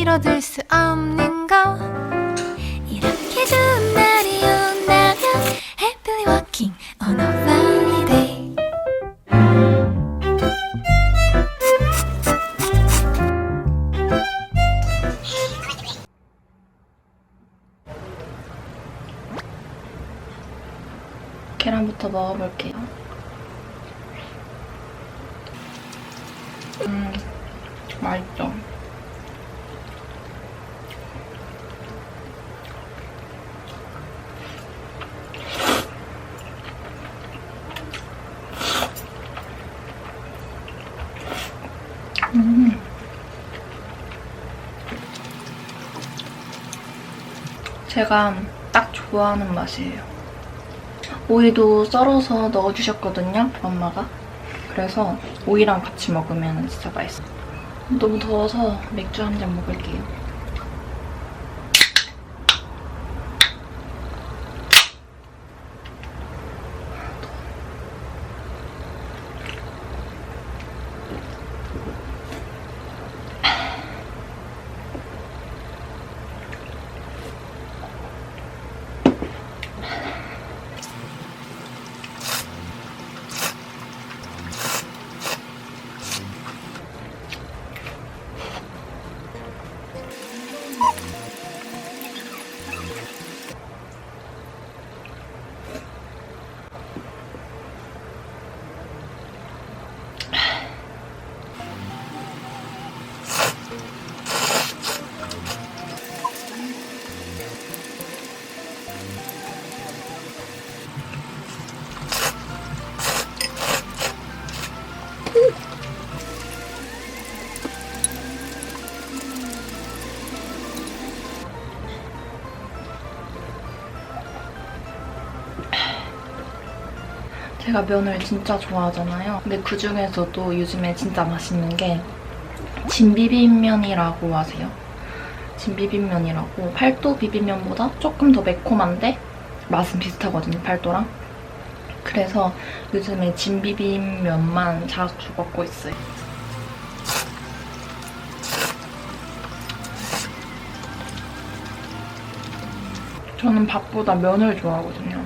미뤄둘 수 없는 거 이렇게 좋은 날이 온다면 Happily walking on a lovely day 계란부터 먹어볼게요. 음, 맛있죠? 제가 딱 좋아하는 맛이에요. 오이도 썰어서 넣어주셨거든요, 엄마가. 그래서 오이랑 같이 먹으면 진짜 맛있어요. 너무 더워서 맥주 한 잔 먹을게요. 제가 면을 진짜 좋아하잖아요. 근데 그 중에서도 요즘에 진짜 맛있는 게 진비빔면이라고 아세요? 진비빔면이라고 팔도 비빔면보다 조금 더 매콤한데 맛은 비슷하거든요, 팔도랑. 그래서 요즘에 진비빔면만 자주 먹고 있어요. 저는 밥보다 면을 좋아하거든요.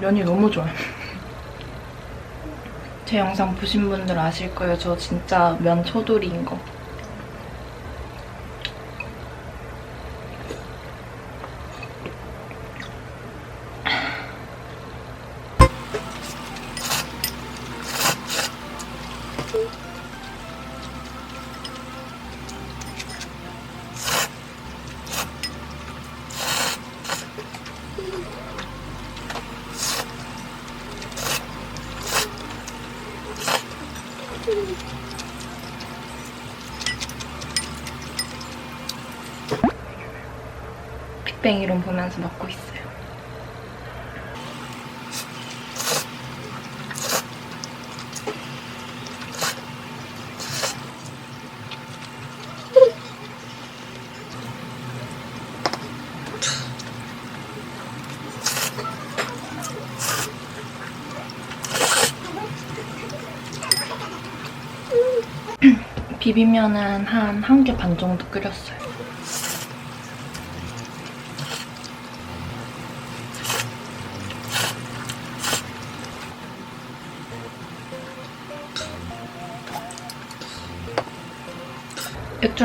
면이 너무 좋아요. 제 영상 보신 분들 아실 거예요. 저 진짜 면 초돌이인 거. 빅뱅 이론 보면서 먹고 있어요. 비빔면은 한 한 개 반 정도 끓였어요.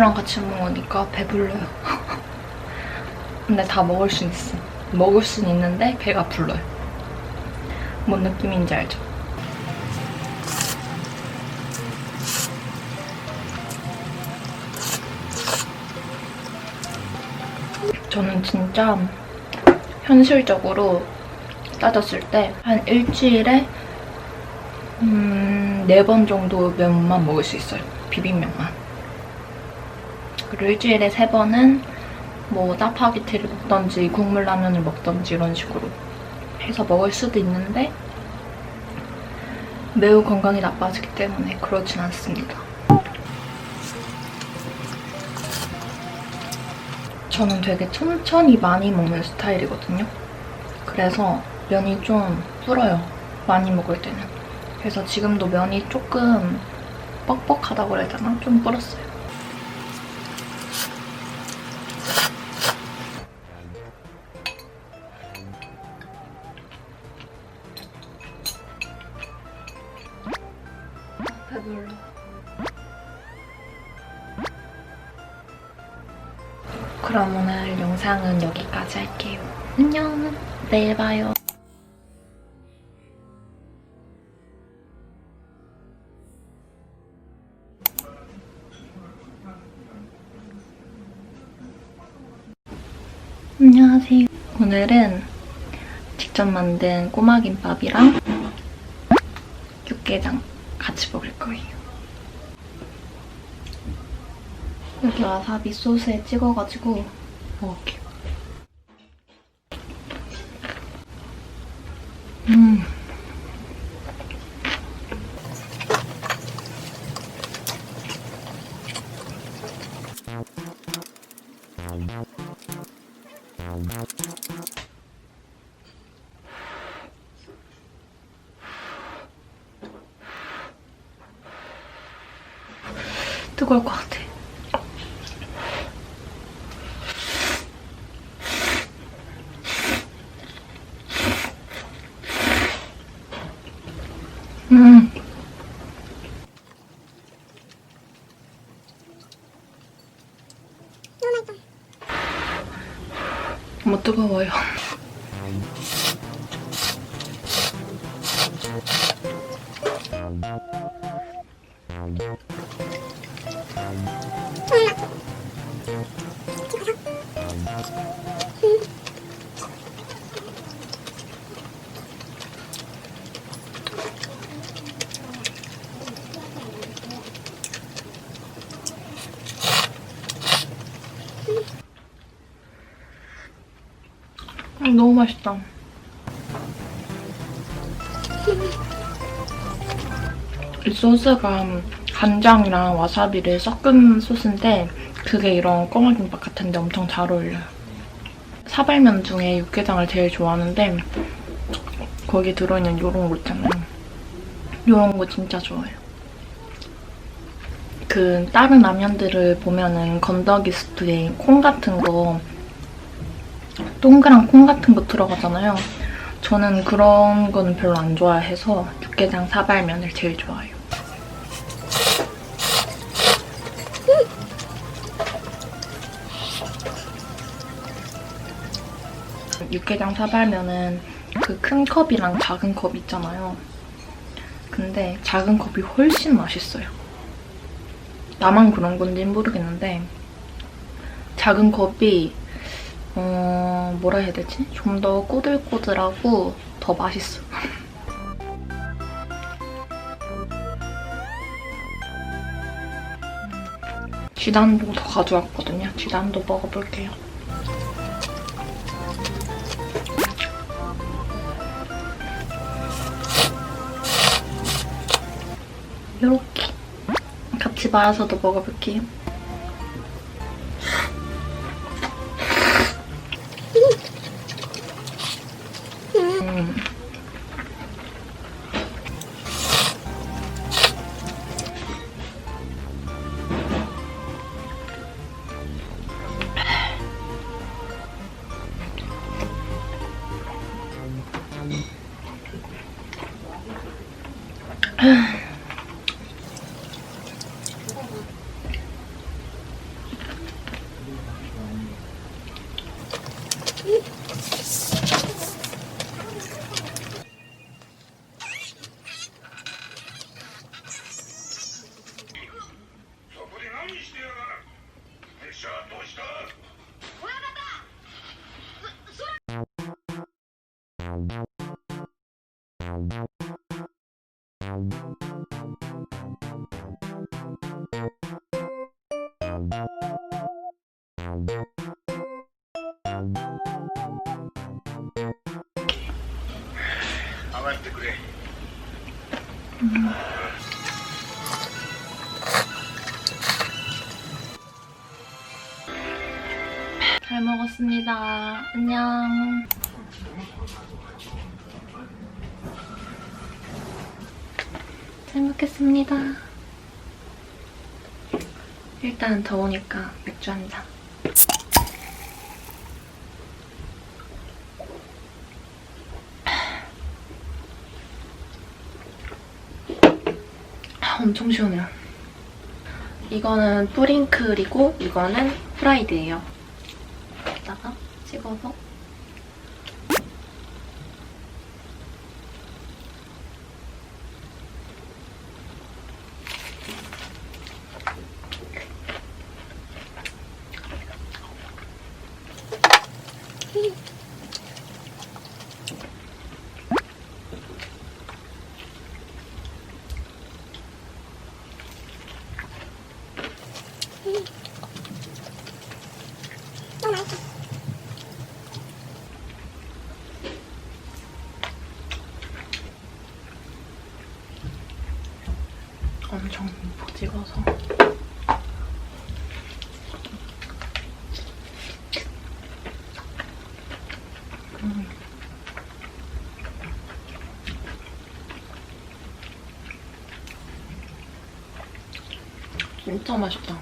맥주랑 같이 먹으니까 배불러요. 근데 다 먹을 순 있어. 먹을 순 있는데 배가 불러요. 뭔 느낌인지 알죠? 저는 진짜 현실적으로 따졌을 때 한 일주일에 음, 네번 정도 면만 먹을 수 있어요. 비빔면만. 그리고 일주일에 세 번은 뭐 짜파게티를 먹던지 국물 라면을 먹던지 이런 식으로 해서 먹을 수도 있는데 매우 건강이 나빠지기 때문에 그렇진 않습니다. 저는 되게 천천히 많이 먹는 스타일이거든요. 그래서 면이 좀 불어요. 많이 먹을 때는. 그래서 지금도 면이 조금 뻑뻑하다고 해야 되나? 좀 불었어요. 그럼 오늘 영상은 여기까지 할게요. 안녕. 내일 봐요. 안녕하세요. 오늘은 직접 만든 꼬마 김밥이랑 육개장 같이 먹을 거예요. 여기 와사비 소스에 찍어가지고 먹을게요. 음. 뜨거울 것 같아. 뜨거워요. 음, 너무 맛있다. 이 소스가 간장이랑 와사비를 섞은 소스인데 그게 이런 꼬마김밥 같은데 엄청 잘 어울려요. 사발면 중에 육개장을 제일 좋아하는데 거기 들어있는 요런 거 있잖아요. 요런 거 진짜 좋아해요. 그 다른 라면들을 보면은 건더기 스프에 콩 같은 거 동그란 콩 같은 거 들어가잖아요. 저는 그런 거는 별로 안 좋아해서 육개장 사발면을 제일 좋아해요. 육개장 사발면은 그 큰 컵이랑 작은 컵 있잖아요. 근데 작은 컵이 훨씬 맛있어요. 나만 그런 건지 모르겠는데 작은 컵이 어, 뭐라 해야 되지? 좀 더 꼬들꼬들하고 더 맛있어. 쥐단도 더 가져왔거든요. 쥐단도 먹어볼게요. 이렇게 같이 말아서도 먹어볼게요. 잘 먹었습니다. 안녕. 잘 먹겠습니다. 일단 더우니까 맥주 한 잔. 아, 엄청 시원해요. 이거는 뿌링클이고 이거는 프라이드예요. 찍어서 엄청 듬뿍 찍어서 음. 진짜 맛있다.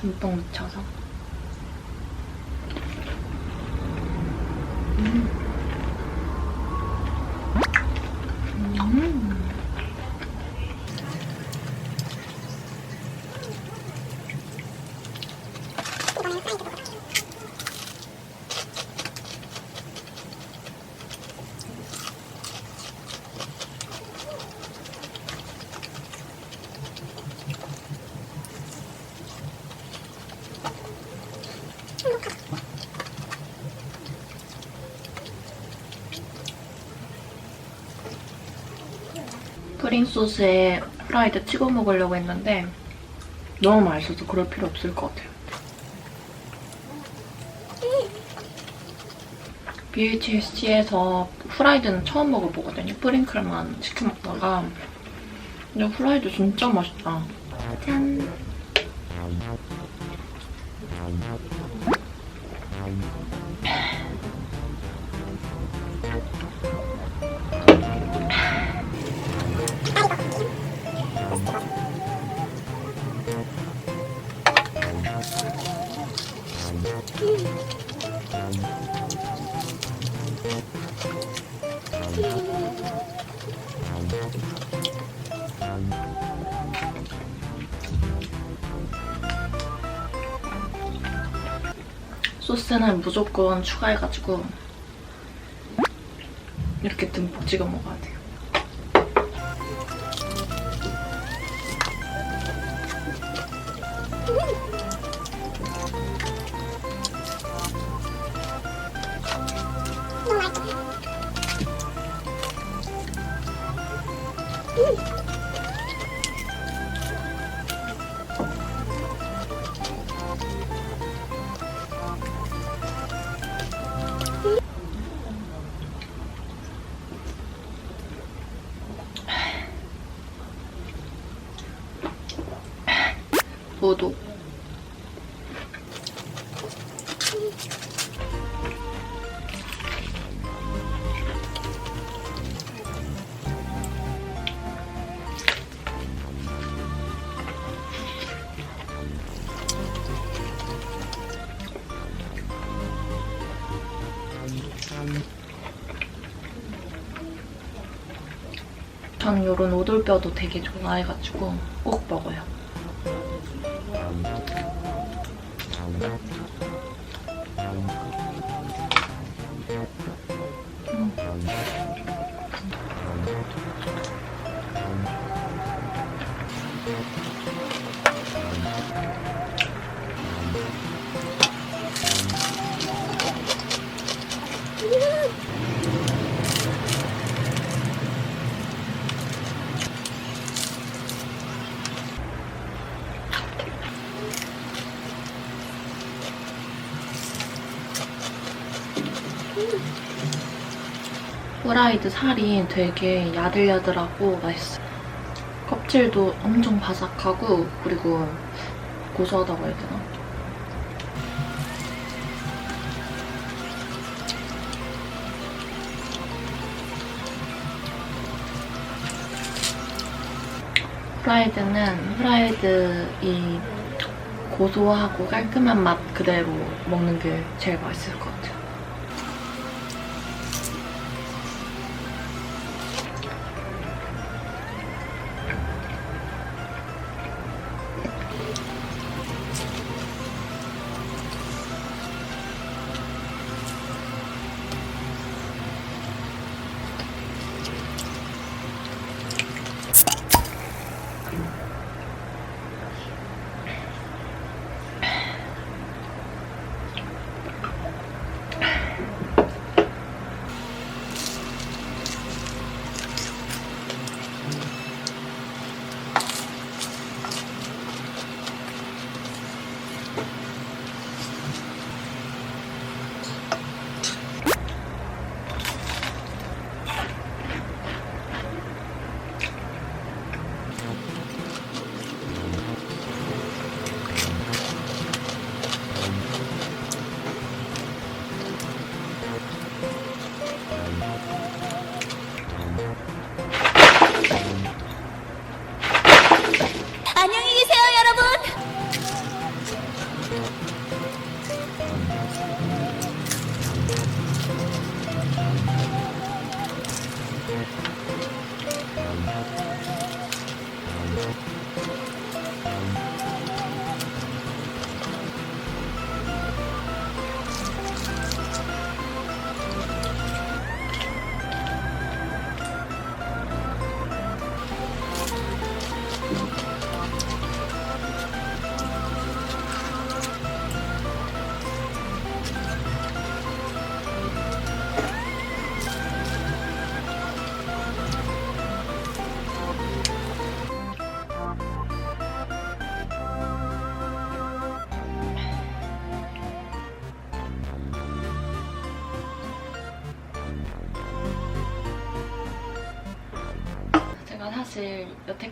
듬뿍 묻혀서. 음. 음. 프링 소스에 프라이드 찍어 먹으려고 했는데 너무 맛있어서 그럴 필요 없을 것 같아요. BHSG에서 프라이드는 처음 먹어보거든요. 프링클만 시켜 먹다가 근데 프라이드 진짜 맛있다. 짠! 소스는 무조건 추가해가지고 이렇게 듬뿍 찍어 먹어야 돼요. 저는 이런 오돌뼈도 되게 좋아해가지고 꼭 먹어요. 후라이드 살이 되게 야들야들하고 맛있어요. 껍질도 엄청 바삭하고 그리고 고소하다고 해야 되나? 후라이드는 후라이드 이 고소하고 깔끔한 맛 그대로 먹는 게 제일 맛있을 것 같아요.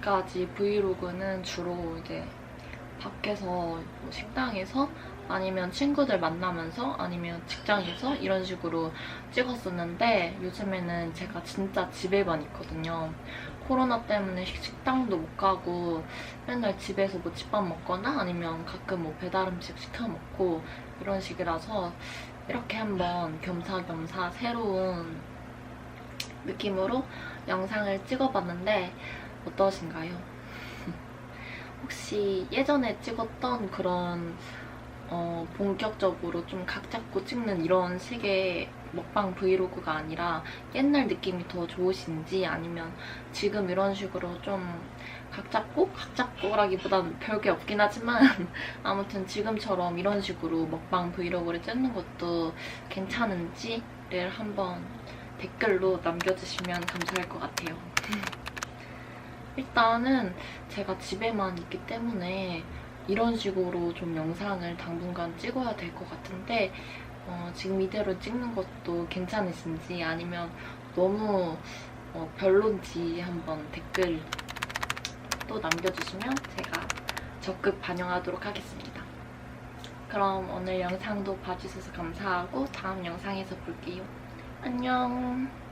여태까지 브이로그는 주로 이제 밖에서 뭐 식당에서 아니면 친구들 만나면서 아니면 직장에서 이런 식으로 찍었었는데 요즘에는 제가 진짜 집에만 있거든요. 코로나 때문에 식- 식당도 못 가고 맨날 집에서 뭐 집밥 먹거나 아니면 가끔 뭐 배달 음식 시켜 먹고 이런 식이라서 이렇게 한번 겸사겸사 새로운 느낌으로 영상을 찍어봤는데 어떠신가요? 혹시 예전에 찍었던 그런 어, 본격적으로 좀 각 잡고 찍는 이런 식의 먹방 브이로그가 아니라 옛날 느낌이 더 좋으신지 아니면 지금 이런 식으로 좀 각 잡고 각 잡고라기보단 별게 없긴 하지만 아무튼 지금처럼 이런 식으로 먹방 브이로그를 찍는 것도 괜찮은지를 한번 댓글로 남겨주시면 감사할 것 같아요. 일단은 제가 집에만 있기 때문에 이런 식으로 좀 영상을 당분간 찍어야 될 것 같은데 어, 지금 이대로 찍는 것도 괜찮으신지 아니면 너무 어, 별론지 한번 댓글 또 남겨주시면 제가 적극 반영하도록 하겠습니다. 그럼 오늘 영상도 봐주셔서 감사하고 다음 영상에서 볼게요. 안녕.